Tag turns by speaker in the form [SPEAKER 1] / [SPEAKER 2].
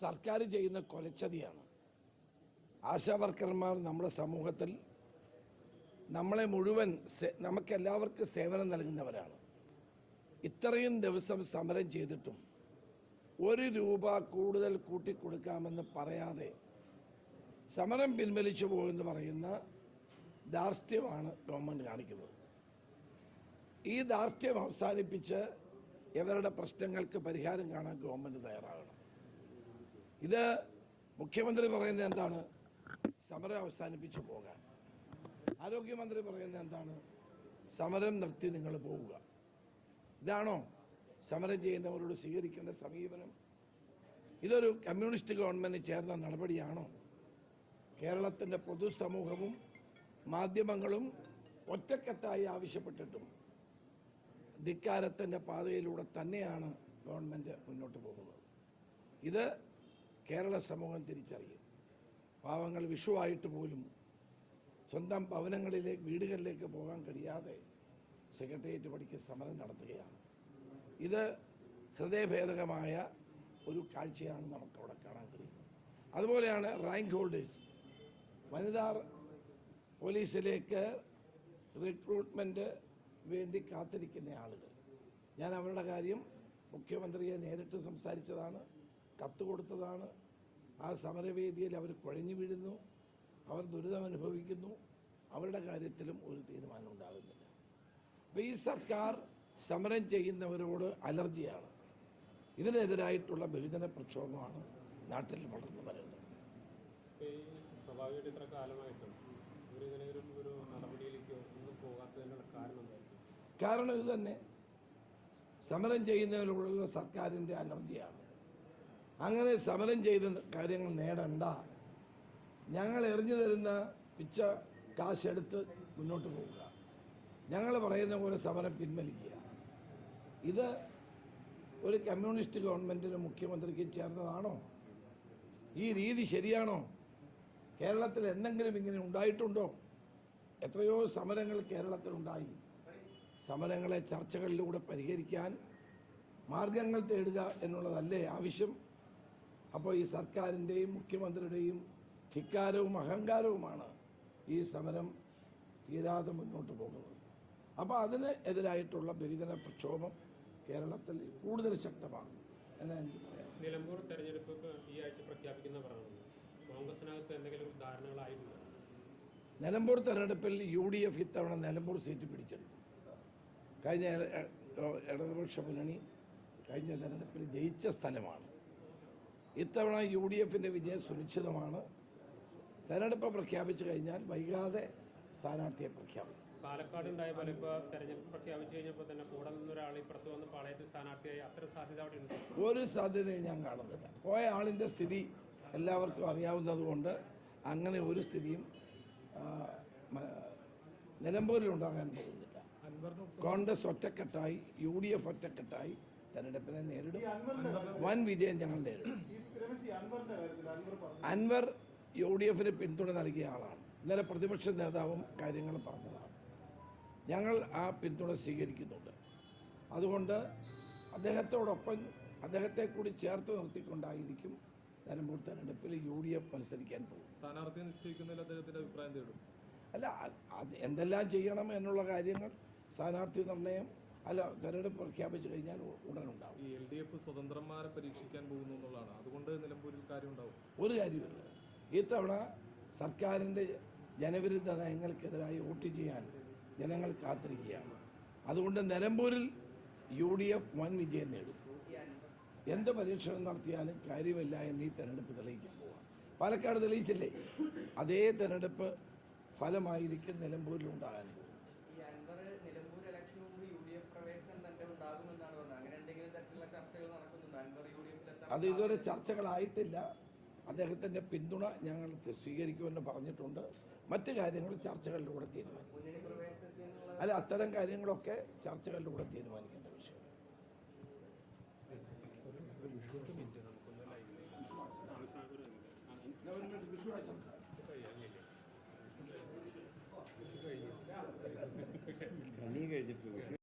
[SPEAKER 1] സർക്കാർ ചെയ്യുന്ന കൊലച്ചതിയാണ്. ആശാവർക്കർമാർ നമ്മുടെ സമൂഹത്തിൽ നമ്മളെ മുഴുവൻ നമുക്കെല്ലാവർക്കും സേവനം നൽകുന്നവരാണ്. ഇത്രയും ദിവസം സമരം ചെയ്തിട്ടും ഒരു രൂപ കൂടുതൽ കൂട്ടിക്കൊടുക്കാമെന്ന് പറയാതെ സമരം പിൻവലിച്ചു പോകുമെന്ന് പറയുന്ന ധാർഷ്ട്യമാണ് ഗവൺമെന്റ് കാണിക്കുന്നത്. ഈ ധാർഷ്ട്യം അവസാനിപ്പിച്ച് ഇവരുടെ പ്രശ്നങ്ങൾക്ക് പരിഹാരം കാണാൻ ഗവൺമെന്റ് തയ്യാറാകണം. ഇത് മുഖ്യമന്ത്രി പറയുന്നത് എന്താണ്? സമരം അവസാനിപ്പിച്ചു പോകാൻ. ആരോഗ്യമന്ത്രി പറയുന്നത് എന്താണ്? സമരം നിർത്തി നിങ്ങൾ പോവുക. ഇതാണോ? സമരം ചെയ്യുന്നവരോട് സ്വീകരിക്കേണ്ട സമീപനം. ഇതൊരു കമ്മ്യൂണിസ്റ്റ് ഗവൺമെന്റ് ചേർന്ന നടപടിയാണോ? കേരളത്തിന്റെ പൊതുസമൂഹവും മാധ്യമങ്ങളും ഒറ്റക്കെട്ടായി ആവശ്യപ്പെട്ടിട്ടും ധിക്കാരത്തിന്റെ പാതയിലൂടെ തന്നെയാണ് ഗവൺമെന്റ് മുന്നോട്ട് പോകുന്നത്. ഇത് കേരള സമൂഹം തിരിച്ചറിയും. പാവങ്ങൾ വിഷുവായിട്ട് പോലും സ്വന്തം ഭവനങ്ങളിലേക്ക് വീടുകളിലേക്ക് പോകാൻ കഴിയാതെ സെക്രട്ടേറിയറ്റ് പടിക്ക് സമരം നടത്തുകയാണ്. ഇത് ഹൃദയഭേദകമായ ഒരു കാഴ്ചയാണ് നമുക്കവിടെ കാണാൻ കഴിയുന്നത്. അതുപോലെയാണ് റാങ്ക് ഹോൾഡേഴ്സ്. വനിതാ പോലീസിലേക്ക് റിക്രൂട്ട്മെന്റ് വേണ്ടി കാത്തിരിക്കുന്ന ആളുകൾ. ഞാൻ അവരുടെ കാര്യം മുഖ്യമന്ത്രിയെ നേരിട്ട് സംസാരിച്ചതാണ് കത്ത് കൊടുത്തതാണ്. ആ സമരവേദിയിൽ അവർ കുഴഞ്ഞു വീഴുന്നു അവർ ദുരിതം അനുഭവിക്കുന്നു. അവരുടെ കാര്യത്തിലും ഒരു തീരുമാനം ഉണ്ടാകുന്നില്ല. അപ്പോൾ ഈ സർക്കാർ സമരം ചെയ്യുന്നവരോട് അലർജിയാണ്. ഇതിനെതിരായിട്ടുള്ള ബഹുജന പ്രക്ഷോഭമാണ് നാട്ടിൽ വളർന്നു വരുന്നത്.
[SPEAKER 2] സ്വാഭാവികമായിട്ട് ഇത്ര കാലമായിട്ടും ഇവരിങ്ങനെ ഒരു നടപടിയിലേക്കോ ഒന്നും പോകാത്തതിനുള്ള കാരണം
[SPEAKER 1] കാരണം ഇത് തന്നെ സമരം ചെയ്യുന്നതിലുള്ള സർക്കാരിന്റെ അലർജിയാണ് അങ്ങനെ സമരം ചെയ്ത കാര്യങ്ങൾ നേടണ്ട. ഞങ്ങൾ എറിഞ്ഞു തരുന്ന പിച്ച കാശെടുത്ത് മുന്നോട്ട് പോവുക. ഞങ്ങൾ പറയുന്ന പോലെ സമരം പിൻവലിക്കുക. ഇത് ഒരു കമ്മ്യൂണിസ്റ്റ് ഗവൺമെന്റിന് മുഖ്യമന്ത്രിക്ക് ചേർന്നതാണോ? ഈ രീതി ശരിയാണോ? കേരളത്തിൽ എന്തെങ്കിലും ഇങ്ങനെ ഉണ്ടായിട്ടുണ്ടോ? എത്രയോ സമരങ്ങൾ കേരളത്തിലുണ്ടായി. സമരങ്ങളെ ചർച്ചകളിലൂടെ പരിഹരിക്കാൻ മാർഗങ്ങൾ തേടുക എന്നുള്ളതല്ലേ ആവശ്യം? അപ്പോൾ ഈ സർക്കാരിന്റെയും മുഖ്യമന്ത്രിയുടെയും ധിക്കാരവും അഹങ്കാരവുമാണ് ഈ സമരം തീരാതെ മുന്നോട്ട് പോകുന്നത്. അപ്പോൾ അതിന് എതിരായിട്ടുള്ള ബഹുജന പ്രക്ഷോഭം കേരളത്തിൽ കൂടുതൽ ശക്തമാണ് എന്ന് എനിക്ക് പറയാം.
[SPEAKER 2] നിലമ്പൂർ തെരഞ്ഞെടുപ്പ് ഈ ആഴ്ച പ്രഖ്യാപിക്കുന്ന പറയുന്നത് കോൺഗ്രസിനകത്ത് എന്തെങ്കിലും ധാരണകളായിട്ടുണ്ട്?
[SPEAKER 1] നിലമ്പൂർ തെരഞ്ഞെടുപ്പിൽ യു ഡി എഫ് ഇത്തവണ നിലമ്പൂർ സീറ്റ് പിടിച്ചെടുത്തു കഴിഞ്ഞ ഇട- ഇട- ഇടതുപക്ഷ മുന്നണി കഴിഞ്ഞ തെരഞ്ഞെടുപ്പിൽ ജയിച്ച സ്ഥലമാണ്. ഇത്തവണ യു ഡി എഫിന്റെ വിജയം സുനിശ്ചിതമാണ് തെരഞ്ഞെടുപ്പ് പ്രഖ്യാപിച്ചു കഴിഞ്ഞാൽ വൈകാതെ സ്ഥാനാർത്ഥിയെ പ്രഖ്യാപിക്കും.
[SPEAKER 2] പാലക്കാട് ഉണ്ടായ പോലെ ഇപ്പോൾ തെരഞ്ഞെടുപ്പ് പ്രഖ്യാപിച്ചു കഴിഞ്ഞപ്പോൾ തന്നെ കൂടെ നിന്നൊരാൾ ഇപ്പുറത്ത് വന്ന് പാളയത്തിൽ സ്ഥാനാർത്ഥിയായി അത്ര സാധ്യത അവിടെ ഉണ്ട്?
[SPEAKER 1] ഒരു സാധ്യതയും ഞാൻ കാണുന്നില്ല. പോയ ആളിന്റെ സ്ഥിതി എല്ലാവർക്കും അറിയാവുന്നതുകൊണ്ട് അങ്ങനെ ഒരു സ്ഥിതിയും നിലമ്പൂരിൽ ഉണ്ടാകാൻ പോകുന്നില്ല. കോൺഗ്രസ് ഒറ്റക്കെട്ടായി യു ഡി എഫ് ഒറ്റക്കെട്ടായി തെരഞ്ഞെടുപ്പിനെ നേരിടും. വൻ വിജയം ഞങ്ങൾ നേരിടും.
[SPEAKER 3] അൻവർ
[SPEAKER 1] യു ഡി എഫിന് പിന്തുണ നൽകിയ ആളാണ്. ഇന്നലെ പ്രതിപക്ഷ നേതാവും കാര്യങ്ങൾ പറഞ്ഞതാണ്. ഞങ്ങൾ ആ പിന്തുണ സ്വീകരിക്കുന്നുണ്ട്. അതുകൊണ്ട് അദ്ദേഹത്തോടൊപ്പം അദ്ദേഹത്തെ കൂടി ചേർത്ത് നിർത്തിക്കൊണ്ടായിരിക്കും നിലമ്പൂർ തെരഞ്ഞെടുപ്പിൽ യു ഡി എഫ് മത്സരിക്കാൻ പോകും
[SPEAKER 4] സ്ഥാനാർത്ഥിയെ നിശ്ചയിക്കുന്നതിൽ അദ്ദേഹത്തിന്റെ അഭിപ്രായം തേടും
[SPEAKER 1] അല്ല എന്തെല്ലാം ചെയ്യണം എന്നുള്ള കാര്യങ്ങൾ സ്ഥാനാർത്ഥി നിർണയം അല്ല തെരഞ്ഞെടുപ്പ് പ്രഖ്യാപിച്ചു കഴിഞ്ഞാൽ ഉടൻ ഉടനുണ്ടാവും.
[SPEAKER 4] ഈ എൽ ഡി എഫ് സ്വതന്ത്രന്മാരെ പരീക്ഷിക്കാൻ പോകുന്നു എന്നുള്ളതാണ്. അതുകൊണ്ട് നിലമ്പൂരിൽ കാര്യം ഉണ്ടാവും
[SPEAKER 1] ഒരു കാര്യമില്ല. ഇത്തവണ സർക്കാരിന്റെ ജനവിരുദ്ധ നയങ്ങൾക്കെതിരായി വോട്ട് ചെയ്യാൻ ജനങ്ങൾ കാത്തിരിക്കുകയാണ്. അതുകൊണ്ട് നിലമ്പൂരിൽ യു ഡി എഫ് വൻ വിജയം നേടും. എന്ത് പരീക്ഷണം നടത്തിയാലും കാര്യമില്ല എന്ന് ഈ തെരഞ്ഞെടുപ്പ് തെളിയിക്കാൻ പോവാം. പാലക്കാട് തെളിയിച്ചില്ലേ? അതേ തെരഞ്ഞെടുപ്പ് ഫലമായിരിക്കും നിലമ്പൂരിൽ ഉണ്ടാകാൻ പോകും
[SPEAKER 5] ഈ അൻവർ നിലമ്പൂർ ഇലക്ഷന് മുമ്പ് യു ഡി എഫ് പ്രവേശനം തന്നെ ഉണ്ടാകുമെന്നാണ് പറഞ്ഞത് അങ്ങനെ എന്തെങ്കിലും തരത്തിലുള്ള ചർച്ചകൾ നടക്കുന്നുണ്ട് അൻവർ യു ഡി എഫിൽ
[SPEAKER 1] അത് ഇതുവരെ ചർച്ചകളായിട്ടില്ല. അദ്ദേഹത്തിന്റെ പിന്തുണ ഞങ്ങൾ സ്വീകരിക്കുമെന്ന് പറഞ്ഞിട്ടുണ്ട്. മറ്റു കാര്യങ്ങൾ ചർച്ചകളിലൂടെ തീരുമാനിക്കും. അല്ല അത്തരം കാര്യങ്ങളൊക്കെ ചർച്ചകളിലൂടെ തീരുമാനിക്കേണ്ട വിഷയം.
[SPEAKER 6] കഴിഞ്ഞിട്ടില്ല.